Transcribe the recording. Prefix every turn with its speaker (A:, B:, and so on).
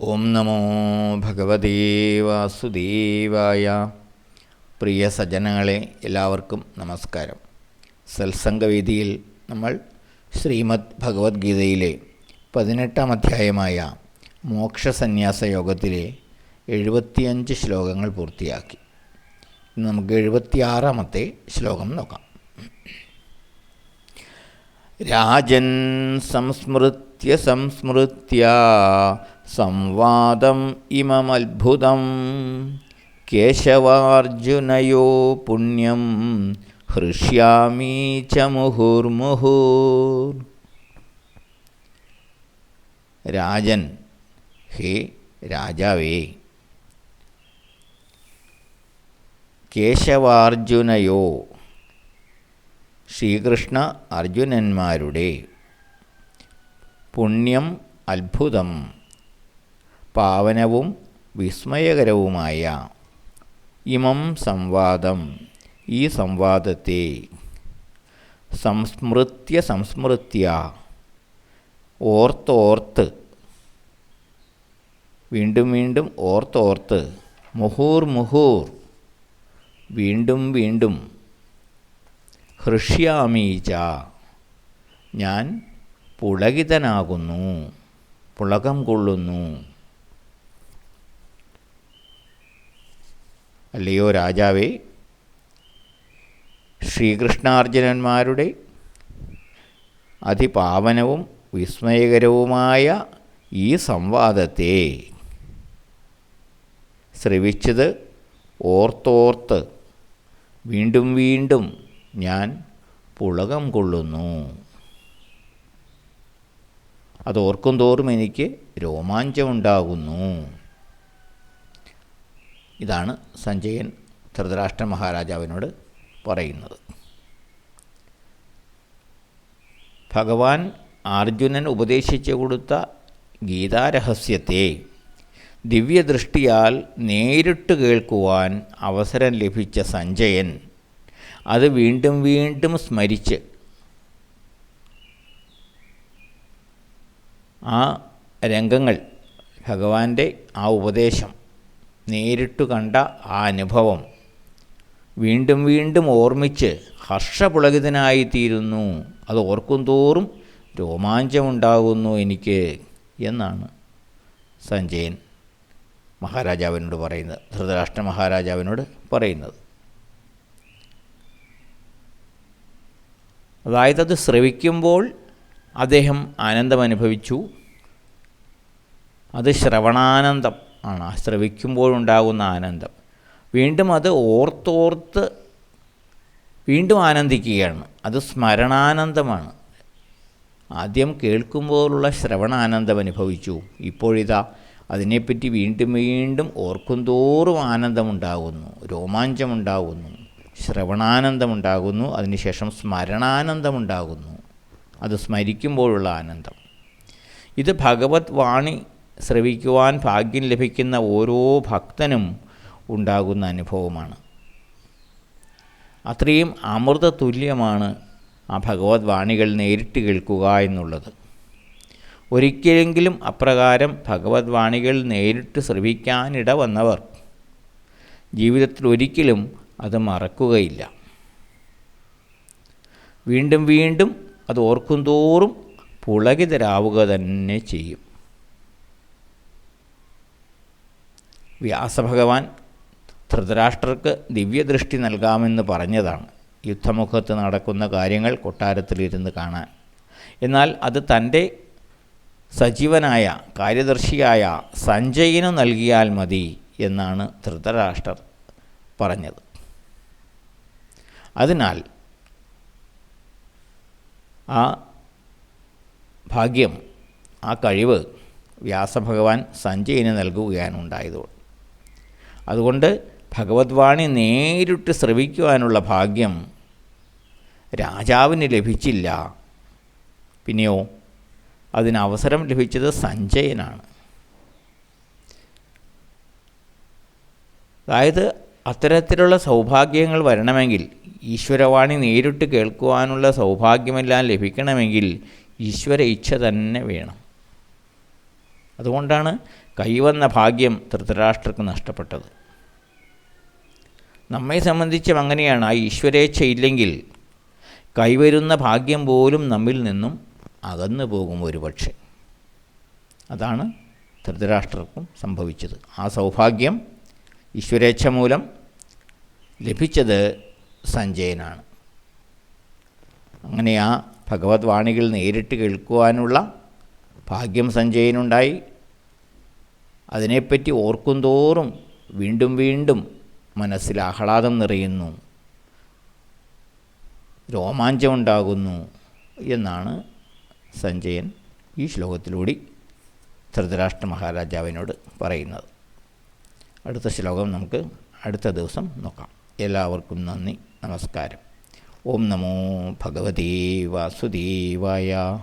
A: ഓം നമോ ഭഗവതേ വാസുദേവായ. പ്രിയ സജ്ജനങ്ങളെ എല്ലാവർക്കും നമസ്കാരം. സത്സംഗവേദിയിൽ നമ്മൾ ശ്രീമദ് ഭഗവത്ഗീതയിലെ പതിനെട്ടാം അധ്യായമായ മോക്ഷസന്യാസ യോഗത്തിലെ എഴുപത്തിയഞ്ച് ശ്ലോകങ്ങൾ പൂർത്തിയാക്കി. നമുക്ക് എഴുപത്തിയാറാമത്തെ ശ്ലോകം നോക്കാം. രാജൻ സംസ്മൃത്യ സംസ്മൃത്യ സംവാദം ഇമമത്ഭുതം. കേശവാർജുനയോ പുണ്യം ഹൃഷ്യാമി ച മുഹുർമുഹുർ രാജൻ ഹേ രാജാവേ കേശവാർജുനയോ ശ്രീകൃഷ്ണ അർജുനന്മാരുടെ പുണ്യം അത്ഭുതം പാവനവും വിസ്മയകരവുമായ ഇമം സംവാദം. ഈ സംവാദത്തെ സംസ്മൃത്യ സംസ്മൃത്യ ഓർത്തോർത്ത് വീണ്ടും വീണ്ടും ഓർത്തോർത്ത് മുഹൂർ മുഹൂർ വീണ്ടും വീണ്ടും ഹൃഷ്യാമീച ഞാൻ പുളകിതനാകുന്നു. പുളകം കൊള്ളുന്നു. അല്ലയോ രാജാവേ? ശ്രീകൃഷ്ണാർജുനന്മാരുടെ അതിപാവനവും വിസ്മയകരവുമായ ഈ സംവാദത്തെ ശ്രവിച്ചത് ഓർത്തോർത്ത്. വീണ്ടും വീണ്ടും ഞാൻ പുളകം കൊള്ളുന്നു. അത് ഓർക്കും തോറും എനിക്ക് രോമാഞ്ചമുണ്ടാകുന്നു. ഇതാണ് സഞ്ജയൻ ധൃതരാഷ്ട്ര മഹാരാജാവിനോട് പറയുന്നത്. ഭഗവാൻ അർജുനൻ ഉപദേശിച്ചു കൊടുത്ത ഗീതാരഹസ്യത്തെ ദിവ്യദൃഷ്ടിയാൽ നേരിട്ട് കേൾക്കുവാൻ അവസരം ലഭിച്ച സഞ്ജയൻ അത് വീണ്ടും വീണ്ടും സ്മരിച്ച് ആ രംഗങ്ങൾ ഭഗവാന്റെ ആ ഉപദേശം നേരിട്ട് കണ്ട ആ അനുഭവം വീണ്ടും വീണ്ടും ഓർമ്മിച്ച് ഹർഷപുളകിതനായിത്തീരുന്നു. അത് ഓർക്കും തോറും രോമാഞ്ചമുണ്ടാകുന്നു എനിക്ക് എന്നാണ് സഞ്ജയൻ മഹാരാജാവിനോട് പറയുന്നത്. ധൃതരാഷ്ട്ര മഹാരാജാവിനോട് പറയുന്നത്. അതായത് അത് ശ്രവിക്കുമ്പോൾ അദ്ദേഹം ആനന്ദമനുഭവിച്ചു. അത് ശ്രവണാനന്ദം ആണ്. ശ്രവിക്കുമ്പോഴുണ്ടാകുന്ന ആനന്ദം. വീണ്ടും അത് ഓർത്തോർത്ത് വീണ്ടും ആനന്ദിക്കുകയാണ്. അത് സ്മരണാനന്ദമാണ്. ആദ്യം കേൾക്കുമ്പോഴുള്ള ശ്രവണാനന്ദം അനുഭവിച്ചു ഇപ്പോഴിതാ അതിനെപ്പറ്റി വീണ്ടും വീണ്ടും ഓർക്കുന്തോറും ആനന്ദമുണ്ടാകുന്നു. രോമാഞ്ചമുണ്ടാകുന്നു. ശ്രവണാനന്ദമുണ്ടാകുന്നു. അതിനുശേഷം സ്മരണാനന്ദമുണ്ടാകുന്നു. അത് സ്മരിക്കുമ്പോഴുള്ള ആനന്ദം. ഇത് ഭഗവത് വാണി ശ്രവിക്കുവാൻ ഭാഗ്യം ലഭിക്കുന്ന ഓരോ ഭക്തനും ഉണ്ടാകുന്ന അനുഭവമാണ്. അത്രയും അമൃത തുല്യമാണ് ആ ഭഗവത് വാണികൾ നേരിട്ട് കേൾക്കുക എന്നുള്ളത്. ഒരിക്കലെങ്കിലും അപ്രകാരം ഭഗവത് വാണികൾ നേരിട്ട് ശ്രവിക്കാനിട വന്നവർ ജീവിതത്തിൽ ഒരിക്കലും അത് മറക്കുകയില്ല. വീണ്ടും വീണ്ടും അത് ഓർക്കും തോറും പുളകിതരാവുക തന്നെ ചെയ്യും. വ്യാസഭഗവാൻ ധൃതരാഷ്ട്രർക്ക് ദിവ്യദൃഷ്ടി നൽകാമെന്ന് പറഞ്ഞതാണ് യുദ്ധമുഖത്ത് നടക്കുന്ന കാര്യങ്ങൾ കൊട്ടാരത്തിലിരുന്ന് കാണാൻ. എന്നാൽ അത് തന്റെ സജീവനായ കാര്യദർശിയായ സഞ്ജയിനു നൽകിയാൽ മതി എന്നാണ് ധൃതരാഷ്ട്രർ പറഞ്ഞത്. അതിനാൽ ആ ഭാഗ്യം ആ കഴിവ് വ്യാസഭഗവാൻ സഞ്ജയന് നൽകുകയാണ് ഉണ്ടായത് അതുകൊണ്ട് ഭഗവത്വാണി നേരിട്ട് ശ്രവിക്കുവാനുള്ള ഭാഗ്യം രാജാവിന് ലഭിച്ചില്ല. പിന്നെയോ അതിന് അവസരം ലഭിച്ചത് സഞ്ജയനാണ്. അതായത് അത്തരത്തിലുള്ള സൗഭാഗ്യങ്ങൾ വരണമെങ്കിൽ ഈശ്വരവാണി നേരിട്ട് കേൾക്കുവാനുള്ള സൗഭാഗ്യമെല്ലാം ലഭിക്കണമെങ്കിൽ ഈശ്വര ഇച്ഛ തന്നെ വേണം. അതുകൊണ്ടാണ് കൈവന്ന ഭാഗ്യം ധൃതരാഷ്ട്രക്ക് നഷ്ടപ്പെട്ടത്. നമ്മെ സംബന്ധിച്ചും അങ്ങനെയാണ്. ആ ഈശ്വരേച്ഛ ഇല്ലെങ്കിൽ കൈവരുന്ന ഭാഗ്യം പോലും നമ്മിൽ നിന്നും അകന്നു പോകും ഒരുപക്ഷെ. അതാണ് ധൃതരാഷ്ട്രർക്കും സംഭവിച്ചത്. ആ സൗഭാഗ്യം ഈശ്വരേച്ഛ മൂലം ലഭിച്ചത് സഞ്ജയനാണ്. അങ്ങനെ ആ ഭഗവത് വാണികൾ നേരിട്ട് കേൾക്കുവാനുള്ള ഭാഗ്യം സഞ്ജയനുണ്ടായി. അതിനെപ്പറ്റി ഓർക്കും തോറും വീണ്ടും വീണ്ടും മനസ്സിൽ ആഹ്ലാദം നിറയുന്നു. രോമാഞ്ചമുണ്ടാകുന്നു എന്നാണ് സഞ്ജയൻ ഈ ശ്ലോകത്തിലൂടെ ധൃതരാഷ്ട്ര മഹാരാജാവിനോട് പറയുന്നത്. അടുത്ത ശ്ലോകം നമുക്ക് അടുത്ത ദിവസം നോക്കാം. എല്ലാവർക്കും നന്ദി. നമസ്കാരം. ഓം നമോ ഭഗവതേ വാസുദേവായ